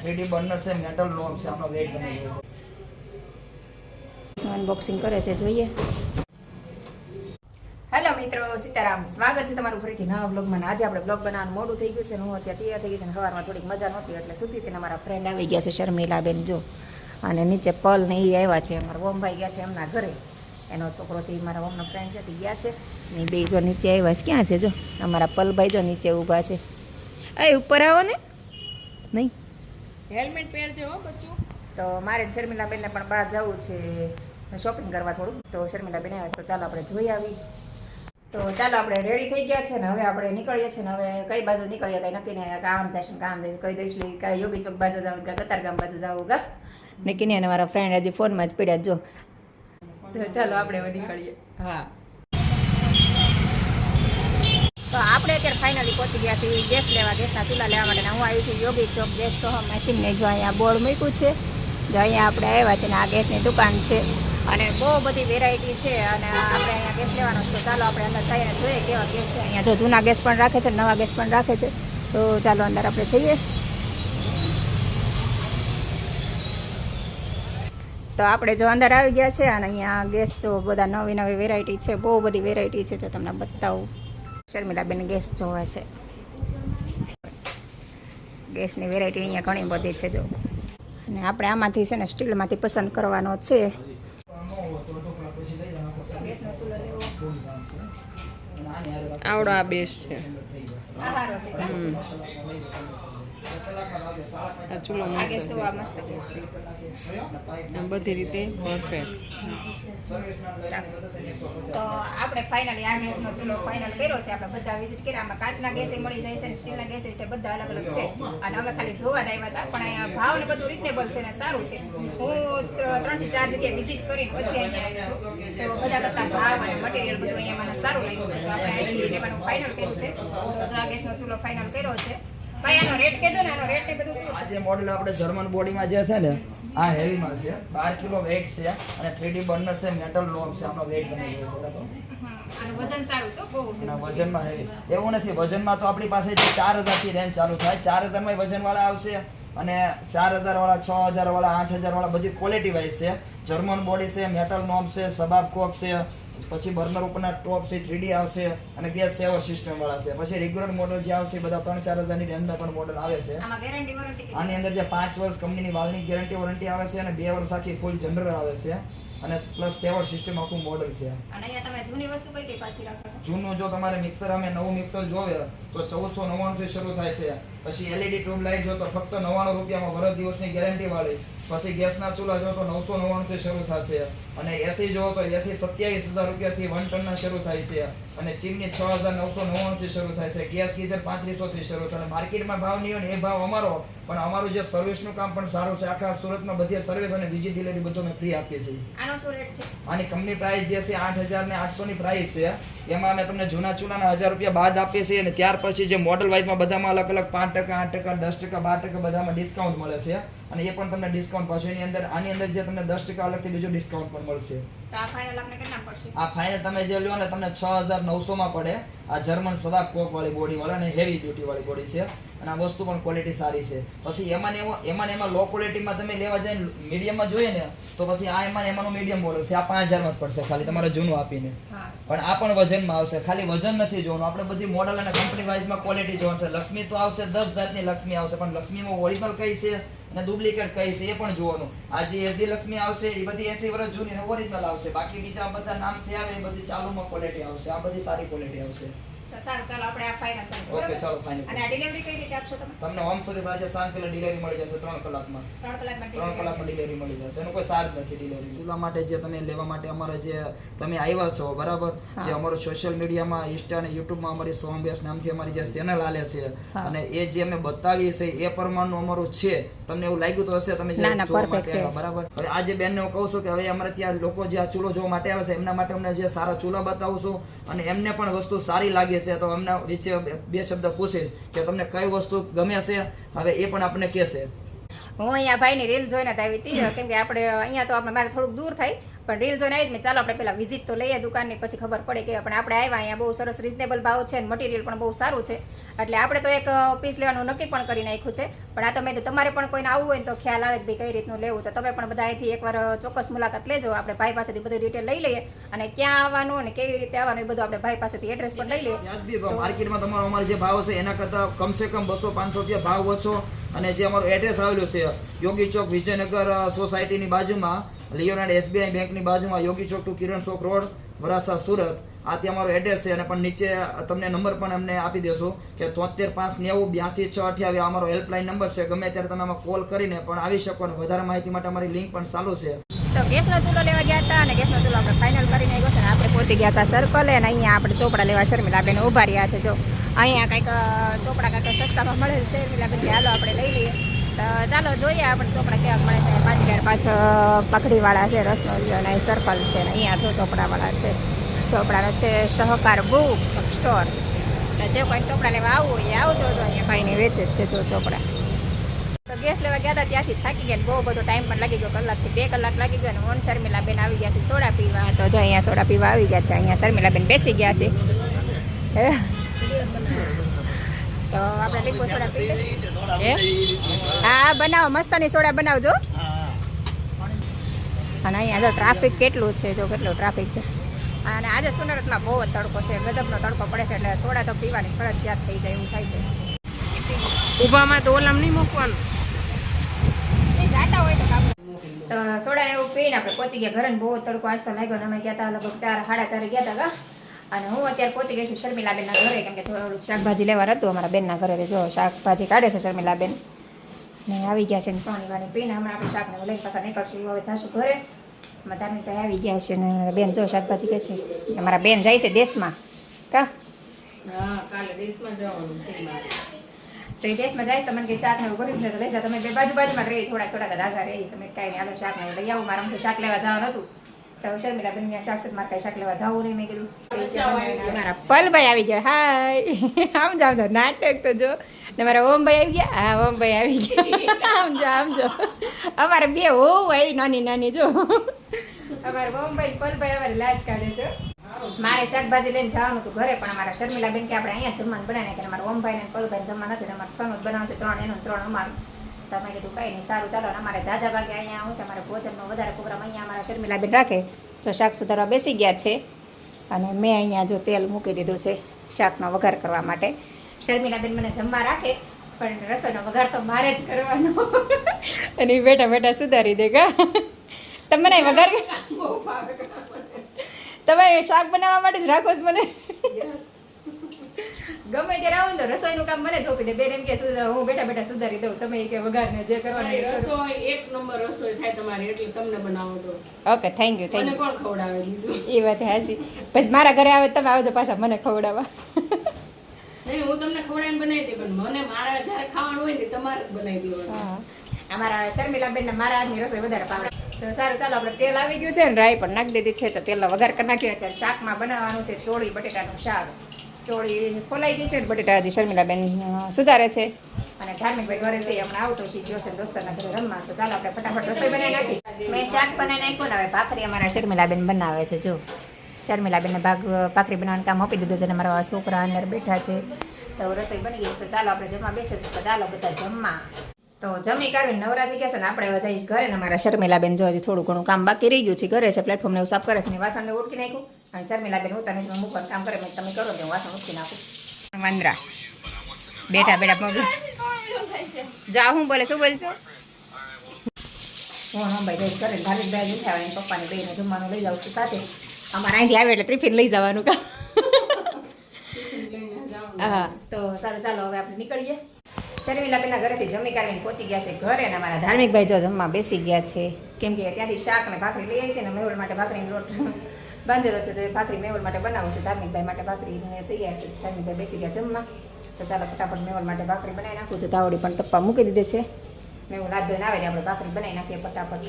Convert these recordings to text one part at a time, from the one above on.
Three D burner છે metal નો છે આનો વેટ ગમે અનબોક્સિંગ કરે છે જોઈએ. હેલો મિત્રો સીતારામ. સ્વાગત છે તમારું ફરીથી નવા બ્લોગમાં આજે આપણે બ્લોગ બનાવવાનું મોડું થઈ ગયું છે અને હું અત્યારે તૈયાર થઈ ગઈ છે સવારમાં થોડીક મજા નહોતી એટલે સુધી હતી મારા ફ્રેન્ડ આવી ગયા છે શર્મિલાબેન જો. અને નીચે પલ ને એ આવ્યા છે અમારા વોમભાઈ ગયા છે એમના ઘરે. એનો છોકરો છે એ મારા વોમનો ફ્રેન્ડ છે તે ગયા છે. ને બે જો નીચે આવ્યા છે. ક્યાં છે જો? અમારા પલભાઈ જો નીચે ઊભા છે. એ ઉપર આવો ને. નહીં. હેલ્મેટ પહેરજો હો બચ્ચું. તો મારે શર્મિલાબેનને પણ બહાર જવું છે. શોપિંગ કરવા થોડું. તો શર્મિલાબેન આવ્યા આવે તો ચાલો આપણે જોઈ આવી. તો ચાલો આપણે રેડી થઈ ગયા છે ને હવે આપણે નીકળીએ છીએ ને હવે કઈ બાજુ નીકળીએ કઈ નક્કી નહીં. કામ આમ જશે ને કામ જશે કઈ દઈશ કાંઈ યોગી ચોક બાજુ જવું કે કતારગામ બાજુ જવું કા? નક્કી નહીં અને મારા ફ્રેન્ડ હજી ફોનમાં જ પડ્યા જો. તો ચાલો આપણે હવે નીકળીએ. હા. તો આપણે અત્યારે ફાઇનલી પહોંચી ગયા છીએ ગેસ લેવા, ગેસના ચૂલા લેવા માટે. હું આવી છું યોગી ચોક ગેસ સોહ મશીનને જો અહીંયા બોર્ડ મૂક્યું છે, જો અહીંયા આપણે આવ્યા છે આ ગેસની દુકાન છે. અને બહુ બધી વેરાયટી છે અને આપણે અહીંયા ગેસ લેવાનો છે. ચાલો આપણે અંદર જઈને જોઈએ કેવા ગેસ છે. અહીંયા જો જૂના ગેસ પણ રાખે છે, નવા ગેસ પણ રાખે છે. તો ચાલો અંદર આપણે જઈએ. તો આપણે જો અંદર આવી ગયા છે અને અહીંયા ગેસ જો બધા નવી નવી વેરાયટી છે, બહુ બધી વેરાયટી છે. જો તમને બતાવું. શર્મિલાબેન ગેસ જોવે છે. ગેસની વેરાયટી અહીંયા ઘણી બધી છે જો. અને આપણે આમાંથી છે ને સ્ટીલમાંથી પસંદ કરવાનો છે. આવડો આ બેસ્ટ છે આ ચૂલો મસ્ત છે. બધી રીતે પરફેક્ટ તો આપણે ફાઇનલી આ ગેસનો ચૂલો ફાઇનલ કર્યો છે. આપણે બધા વિઝિટ કર્યા. આમાં કાચના ગેસે મળી જાય છે અને સ્ટીલના ગેસે છે. બધા અલગ અલગ છે. અને અમે ખાલી જોવા જ આવ્યા હતા પણ અહીંયા ભાવ ને બધું રિઝનેબલ છે ને સારું છે. હું ત્રણથી ચાર જગ્યાએ વિઝિટ કરી પછી અહીંયા આવી છું તો બધા કરતા ભાવ અને મટીરિયલ બધું અહીંયા મને સારું લાગ્યું છે. તો આપણે અહીંથી લેવાનું ફાઇનલ કર્યું છે. તો આ ગેસનો ચૂલો ફાઇનલ કર્યો છે ભાઈ આનો રેટ કહેજો ને આનો રેટ ને બધું શું આ મોડેલ આપણે જર્મન બોડીમાં જે છે ને આ હેવીમાં છે. બાર કિલો વેટ છે અને થ્રીડી બર્નર છે મેટલ લોબ છે. આનો વેટ બની ગયો બરાબર હમ, આનું વજન સારું છે બહુ છે. વજનમાં હેવી એવું નથી વજનમાં તો આપણી પાસે ચાર હજારથી રેન્જ ચાલુ થાય. ચાર હજારમાં વજનવાળા આવશે. અને ચાર હજાર વાળા છ હજાર વાળા આઠ હજાર વાળા બધી ક્વોલિટી વાઇઝ છે. જર્મન બોડી છે મેટલ નોબ છે સબાબ કોક છે પછી બર્નર ઉપરના ટોપ છે થ્રીડી આવશે અને ગેસ સેવર સિસ્ટમ વાળા છે. પછી રેગ્યુલર મોડલ જે આવશે બધા ત્રણ ચાર હજારની રેન્જમાં પણ મોડલ આવે છે. આની અંદર જે પાંચ વર્ષ કંપનીની વાલની ગેરંટી વોરંટી આવે છે અને બે વર્ષ આખી ફૂલ જનરલ આવે છે. અને પ્લસ સેવર સિસ્ટમ આખું મોડલ છે. અને અહીંયા તમે જૂની વસ્તુ કઈ કઈ પાછી રાખો જૂનું જો તમારે મિક્સર અમે નવું મિક્સર જોવે તો ચૌદસો નવ્વાણું થી શરૂ થાય છે. પછી એલઈડી ટ્યુબ લાઇટ જો તો ફક્ત નવ્વાણું રૂપિયામાં વર્ષ દિવસની ગેરંટી વાળી. પછી ગેસના ચૂલા જો તો નવસો નવ્વાણું થી શરૂ થશે. અને એસી જો તો એસી સત્યાવીસ હજાર રૂપિયાથી વન ટનના શરૂ થાય છે. અને ચીમની છ હજાર નવસો નવ્વાણું થી શરૂ થાય છે. ગેસ ગીઝર પાંત્રીસો થી શરૂ થાય. માર્કેટમાં ભાવ નહીં હોય ને એ ભાવ અમારો. પણ અમારું જે સર્વિસનું કામ પણ સારું છે. આખા સુરતમાં બધી સર્વિસ અને બીજી ડિલિવરી બધું અમે ફ્રી આપીએ છીએ. આનો શું રેટ છે? આની કંપની પ્રાઇસ જે છે આઠ હજાર ને આઠસો ની પ્રાઇસ છે. એમાં અમે તમને જૂના ચૂલાના હજાર રૂપિયા બાદ આપીએ છીએ. અને ત્યાર પછી જે મોડલ વાઇઝમાં બધામાં અલગ અલગ પાંચ ટકા આઠ ટકા દસ ટકા બાર ટકા બધામાં ડિસ્કાઉન્ટ મળે છે. અને એ પણ તમને ડિસ્કાઉન્ટ પાછું એની અંદર આની અંદર જે તમને દસ ટકા અલગથી બીજું ડિસ્કાઉન્ટ પણ મળશે. આ ફાઇનલ તમે જે લ્યો ને તમને છ હજાર નવસોમાં પડે આ જર્મન સદા કોક વાળી બોડી વાળા અને હેવી ડ્યુટી વાળી બોડી છે. અને આ વસ્તુ પણ ક્વોલિટી સારી છે. પછી એમાં ને એમાં એમાં એમાં લો ક્વોલિટીમાં તમે લેવા જાય મીડિયમમાં જોઈએ ને તો પછી આ એમાં એમાંનો મીડિયમ મોડલ છે. આ પાંચ હજારમાં જ પડશે ખાલી તમારે જૂનું આપીને. પણ આ પણ વજનમાં આવશે. ખાલી વજન નથી જોવાનું. આપણે બધી મોડલ અને કંપની વાઇઝમાં ક્વોલિટી જોવાનું લક્ષ્મી તો આવશે દસ જાતની લક્ષ્મી આવશે પણ લક્ષ્મીમાં ઓરિજિનલ કઈ છે અને ડુપ્લિકેટ કઈ છે એ પણ જોવાનું. આ જે એસી લક્ષ્મી આવશે એ બધી એસી વર્ષ જૂની ઓરિજિનલ આવશે. બાકી બીજા બધા નામ આવે એ બધી ચાલુમાં ક્વોલિટી આવશે. આ બધી સારી ક્વોલિટી આવશે. તો સારું ચાલો આપણે આ ફાઇનલ કરીએ ઓકે ચાલો ફાઇનલ અને આ ડિલિવરી કઈ રીતે આપશો તમે? તમને હોમ સર્વિસ સાંજે સાંજ પહેલા ડિલિવરી મળી જશે ત્રણ કલાકમાં. ત્રણ કલાકમાં ત્રણ કલાકમાં ડિલિવરી મળી જશે. એનો કોઈ ચાર્જ નથી ડિલિવરી ચૂલા માટે જે તમે લેવા માટે અમારે જે તમે આવ્યા છો બરાબર? જે અમારું સોશિયલ મીડિયામાં ઇન્સ્ટા અને યુટ્યુબમાં અમારી બેસ નામથી અમારી જે ચેનલ આલે છે અને એ જે અમે બતાવીએ છીએ એ પ્રમાણનું અમારું છે. તમને એવું લાગ્યું તો હશે તમે જે છે. બરાબર? હવે આજે બેનને હું કહું છું કે હવે અમારે ત્યાં લોકો જે આ ચૂલો જોવા માટે આવે છે એમના માટે અમને જે સારા ચૂલા બતાવું છું અને એમને પણ વસ્તુ સારી લાગે છે. તો અમને વિશે બે શબ્દ પૂછીશ કે તમને કઈ વસ્તુ ગમે છે? હવે એ પણ આપણને કહેશે. હું અહીંયા ભાઈની રીલ જોઈને જ આવી હતી, કેમ કે આપણે અહીંયા તો આપણે મારે થોડુંક દૂર થાય પણ રીલ જોઈને આવી જ મેં ચાલો આપણે પેલા વિઝિટ તો લઈએ દુકાનની પછી ખબર પડે કે પણ આપણે આવ્યા અહીંયા બહુ સરસ રિઝનેબલ ભાવ છે અને મટીરિયલ પણ બહુ સારું છે. એટલે આપણે તો એક પીસ લેવાનું નક્કી પણ કરી નાખ્યું છે. પણ આ તો મેં તો તમારે પણ કોઈને આવવું હોય તો ખ્યાલ આવે કે ભાઈ કઈ રીતનું લેવું. તો તમે પણ બધા અહીંથી એકવાર ચોક્કસ મુલાકાત લેજો. આપણે ભાઈ પાસેથી બધી ડિટેલ લઈ લઈએ અને ક્યાં આવવાનું અને કેવી રીતે આવવાનું એ બધું આપણે ભાઈ પાસેથી એડ્રેસ પણ લઈ લઈએ. માર્કેટમાં તમારો અમારો જે ભાવ છે એના કરતાં કમસે કમ બસો પાંચસો રૂપિયા ભાવ ઓછો. અને જે અમારું એડ્રેસ આવેલું છે યોગી ચોક વિજયનગર સોસાયટીની બાજુમાં લિયોનાર્ડ એસબીઆઈ બેંકની બાજુમાં યોગી ચોક ટુ કિરણ ચોક રોડ વરાસા સુરત. આ ત્યાં અમારો એડ્રેસ છે અને પણ નીચે તમને નંબર પણ અમને આપી દેશો કે તોતેર પાંચ નેવું બ્યાસી છ અઠ્યાવી અમારો હેલ્પલાઇન નંબર છે. ગમે ત્યારે તમે આમાં કોલ કરીને પણ આવી શકો અને વધારે માહિતી માટે અમારી લિંક પણ ચાલુ છે. તો ગેસનો ચૂલો લેવા ગયા હતા અને ગેસનો ચૂલો આપણે ફાઇનલ કરીને આવ્યો છે આપણે પહોંચી ગયા છે સર્કલે અને અહીંયા આપણે ચોપડા લેવા શર્મિલાબેન ઊભા રહ્યા છે. જો, અહીંયા કંઈક ચોપડા કંઈક સસ્તામાં મળે છે. શર્મિલાબેન હાલો આપણે લઈ લઈએ. તો ચાલો જોઈએ આપણે ચોપડા કેવા મળે છે. પાછળ પકડીવાળા છે રસમલીઓના એ સર્કલ છે ને, અહીંયા જો ચોપડાવાળા છે. ચોપડાનો છે સહકાર બુક સ્ટોર જે કોઈ ચોપડા લેવા આવવું હોય આવજો જો અહીંયા ભાઈને વેચે જ છે જો ચોપડા. તો ગેસ લેવા ગયા હતા, ત્યાંથી થાકી ગયા બહુ બધો ટાઈમ પણ લાગી ગયો. કલાકથી બે કલાક લાગી ગયો અને ઓન શર્મિલા બેન આવી ગયા છે સોડા પીવા. તો જો અહીંયા સોડા પીવા આવી ગયા છે, અહીંયા શર્મિલાબેન બેસી ગયા છે. હે? તો આપણે લીંબુ સોડા પી. હા, બનાવો, મસ્તની સોડા બનાવજો. અને અહીંયા તો ટ્રાફિક કેટલું છે? જો કેટલો ટ્રાફિક છે? અને આજે સુરતમાં બહુ જ તડકો છે. ગજબનો તડકો પડે છે એટલે સોડા તો પીવાની ફરજિયાત થઈ જાય એવું થાય છે. ઊભામાં તો ઓલામ નહીં મૂકવાનું. એ જાતા હોય તો સોડા એવું પીને આપણે પહોંચી ગયા. ઘરે બહુ તડકો આજ તો લાગ્યો અમે ગયા હતા લગભગ ચાર સાડા ચારે ગયા હતા ગા અને હું અત્યારે પહોંચી ગઈ છું શર્મિલાબેનના ઘરે કેમ કે થોડું શાકભાજી લેવાનું હતું અમારા બેનના ઘરે. જો શાકભાજી કાઢે છે શર્મિલાબેન. ને આવી ગયા છે ને પાણી વાણી પીને. હમણાં આપણે શાકને લઈને પાછા નીકળશું. હવે થશું ઘરે. અમારા ભાઈ આવી ગયા છે ને મારા બેન જો શાકભાજી કે છે. મારા બેન જાય છે દેશમાં. કા? તો એ દેશમાં જાય તો કે શાક ને કર્યું ને તો લઈ તમે બે બાજુ બાજુમાં રહી. થોડાક થોડાક જ રહી. તમે કાંઈ નહીં શાક ને લઈ આવું. મારા અમથું શાક લેવા જવાનું હતું. તો શર્મિલા બેન ત્યાં શાક મારે કાંઈ શાક લેવા જવું નહીં મેં કીધું. મારા પલભાઈ આવી ગયા. હાય. આમ જાવ નાટક તો જો. ને મારા ઓમભાઈ આવી ગયા? હા ઓમભાઈ આવી ગયા. આમ જો આમ જો. અમારે બે હોવું આવી, નાની નાની, જો. અમારે ઓમભાઈ પલભાઈ અમારે લાજ કાઢે છે. મારે શાકભાજી લઈને જવાનું હતું ઘરે, પણ અમારા શર્મિલા બેન કે આપણે અહીંયા જમવાનું બનાવીને કે અમારા ઓમભાઈ ને પલભાઈ જમવા નથી, અમારે સનું બનાવશે ત્રણ, એનું ત્રણ અમારું. તમે કીધું, કઈ નહીં, સારું, ચાલો. અમારે જાજા ભાગે અહીંયા આવશે અમારે ભોજનનો વધારે પ્રોગ્રામ અહીંયા અમારા શર્મિલા બેન રાખે. તો શાક સુધારવા બેસી ગયા છે. અને મેં અહીંયા જો તેલ મૂકી દીધું છે શાકનો વઘાર કરવા માટે. શર્મિલા બેન મને જમવા રાખે પણ રસોઈનો વઘાર તો મારે જ કરવાનો. અને બેઠા બેઠા સુધારી દે કા તમે વઘાર તમે શાક બનાવવા માટે જ રાખો છો મને? ગમે ત્યારે આવો ને તો રસોઈનું કામ મને સોંપી દે. બેન એમ કે સુધા- હું બેઠા બેઠા સુધારી દઉં. તમે કે કે વઘારને જે કરવાનું રસોઈ એક નંબર રસોઈ થાય તમારી એટલે તમને બનાવો તો. Okay thank you thank you કોણ ખવડાવે બીજું? એ વાત હાચી. પછી મારા ઘરે આવે તમે આવજો પાછા મને ખવડાવવા. નહીં, હું તમને ખવડાવીને બનાવી દઈ પણ મને મારા જ્યારે ખાવાનું હોય ને તમારે જ બનાવી દેવાનું. અમારા શર્મિલા બેન મારા હાથની રસોઈ વધારે પાવે તો સારું, ચાલો આપણે તેલ આવી ગયું છે ને, રાઈ પણ નાખી દીધી છે, તો તેલનો વઘાર કરી નાખ્યો અત્યારે શાકમાં બનાવવાનું છે, ચોળી, બટેટાનું શાક. ચોળી ખોલાઈ ગઈ છે ને, બટેટા હજી શર્મિલાબેન સુધારે છે. અને ધાર્મિકભાઈ ઘરે છે હમણાં આવતો છે, ગયો છે દોસ્તરના ઘરે રમવા. તો ચાલો આપણે ફટાફટ રસોઈ બનાવી નાખી મેં શાક બનાવી નાખ્યું ને, હવે ભાખરી અમારા શર્મિલાબેન બનાવે છે, જો. શર્મિલા બેનને ભાગ ભાખરી બનાવવાનું કામ આપી દીધું છે અને મારા છોકરા અંદર બેઠા છે. તો રસોઈ બની ગઈ છે તો ચાલો આપણે જમવા બેસે છે તો ચાલો બધા જમવા. તો જમી કાઢીને નવરાત્રી ગયા છે ને આપણે હવે જઈશ ઘરે ને મારા શર્મિલાબેન જો હજી થોડું ઘણું કામ બાકી રહી ગયું છે ઘરે છે પ્લેટફોર્મને એવું સાફ કરે છે ને વાસણને ઉટકી નાખ્યું. અને શર્મિલાબેન ઊંચા નીચે મૂકવાનું કામ કરે મેં તમે કરો હું વાસણ ઉટકી નાખું. વાંદરા. બેઠા બેઠા પગ. જા હું બોલે શું બોલશો? હું હા ભાઈ ઘરે ધાર્મિક ભાઈ ઉઠાવે પપ્પાને બેને જમવાનું લઈ જાઉં છું સાથે. અમારે અહીંથી આવે એટલે ટિફિન લઈ જવાનું કા હા તો સારું ચાલો હવે આપણે નીકળીએ. શર્મિલાબેનના ઘરેથી જમી કાઢીને પહોંચી ગયા છે ઘરે અને અમારા ધાર્મિકભાઈ જો જમવા બેસી ગયા છે. કેમ કે ત્યાંથી શાક ને ભાખરી લઈ આવી હતી ને મેવડ માટે ભાખરીનો લોટ બાંધેલો છે તો ભાખરી મેવડ માટે બનાવું છું. ધાર્મિકભાઈ માટે ભાખરીને તૈયાર છે. ધાર્મિકભાઈ બેસી ગયા જમવા. તો ચાલો ફટાફટ મેવડ માટે ભાખરી બનાવી નાખું છું. તાવડી પણ તપ્પા મૂકી દીધે છે. મેવું રાત ધોઈને આવે આપણે ભાખરી બનાવી નાખીએ ફટાફટ.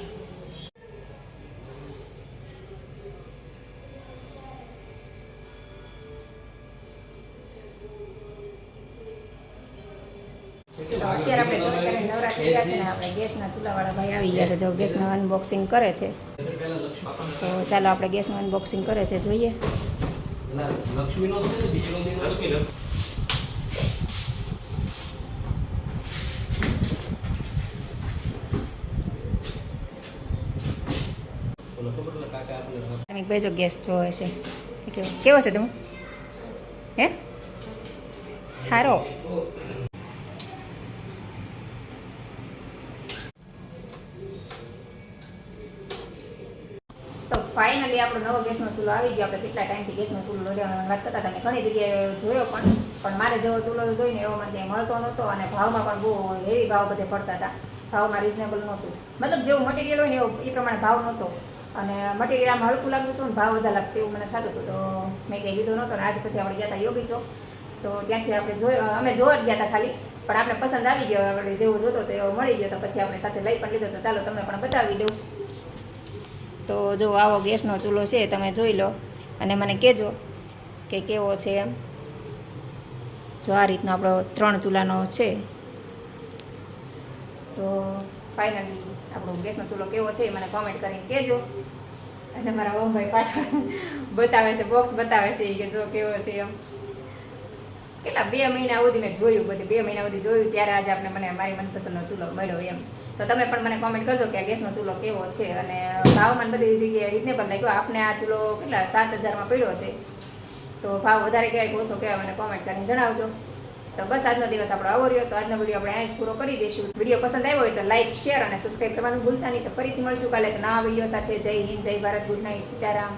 ગેસના ચૂલાવાળા ભાઈ આવી ગયા છે. જો ગેસનું અનબોક્સિંગ કરે છે, તો ચાલો આપણે ગેસનું અનબોક્સિંગ કરે છે, જોઈએ. ભાઈ જો ગેસ જોવે છે. કેવો છે તમે? હે? સારો તો ફાઇનલી આપણો નવો ગેસનો ચૂલો આવી ગયો. આપણે કેટલા ટાઈમથી ગેસનો ચૂલો લડ્યા વાત કરતા તમે ઘણી જગ્યાએ જોયો પણ પણ મારે જેવો ચૂલો જોઈને એવો મને ક્યાંય મળતો નહોતો અને ભાવમાં પણ બહુ હેવી ભાવ બધે પડતા હતા. ભાવમાં રિઝનેબલ નહોતું. મતલબ જેવું મટીરિયલ હોય ને એવો એ પ્રમાણે ભાવ નહોતો. અને મટીરિયલ આમ હળકું લાગતું હતું ને ભાવ વધારે લાગતું એવું મને થતું હતું. તો મેં કંઈ લીધો નહોતો ને આજ પછી આપણે ગયા હતા યોગી ચોક. તો ત્યાંથી આપણે જોયો, અમે જોવા જ ગયા હતા ખાલી. પણ આપણે પસંદ આવી ગયો, આપણે જેવો જોતો તો એવો મળી ગયો. તો પછી આપણે સાથે લઈ પણ લીધો. તો ચાલો તમને પણ બતાવી દઉં. તો જો આવો ગેસનો ચૂલો છે, તમે જોઈ લો. અને મને કહેજો કે કેવો છે એમ. જો આ રીતનો આપણો ત્રણ ચૂલાનો છે. તો ફાઇનલી આપણો ગેસનો ચૂલો કેવો છે એ મને કોમેન્ટ કરીને કહેજો. અને મારા ઓમભાઈ પાછળ બતાવે છે બોક્સ બતાવે છે કે જો કેવો છે એમ. કેટલા, બે મહિના સુધી મેં જોયું બધું, બે મહિના સુધી જોયું, ત્યારે આજે આપણે મને મારી મનપસંદનો ચૂલો મળ્યો એમ. તો તમે પણ મને કોમેન્ટ કરજો કે આ ગેસનો ચૂલો કેવો છે, અને ભાવમાં બધી જગ્યાએ રીતને પણ લાગ્યો. આપણે આ ચૂલો કેટલા, સાત હજારમાં પડ્યો છે. તો ભાવ વધારે કહેવાય ઓછો કહેવાય, મને કોમેન્ટ કરીને જણાવજો. તો બસ આજનો દિવસ આપણો આવો રહ્યો. તો આજનો વીડિયો આપણે અહીં જ પૂરો કરી દઈશું. વીડિયો પસંદ આવ્યો હોય તો લાઇક શેર અને સબસ્ક્રાઈબ કરવાનું ભૂલતા નહીં. તો ફરીથી મળશું કાલે નવા વીડિયો સાથે. જય હિન્દ, જય ભારત, ગુડ નાઇટ, સીતારામ.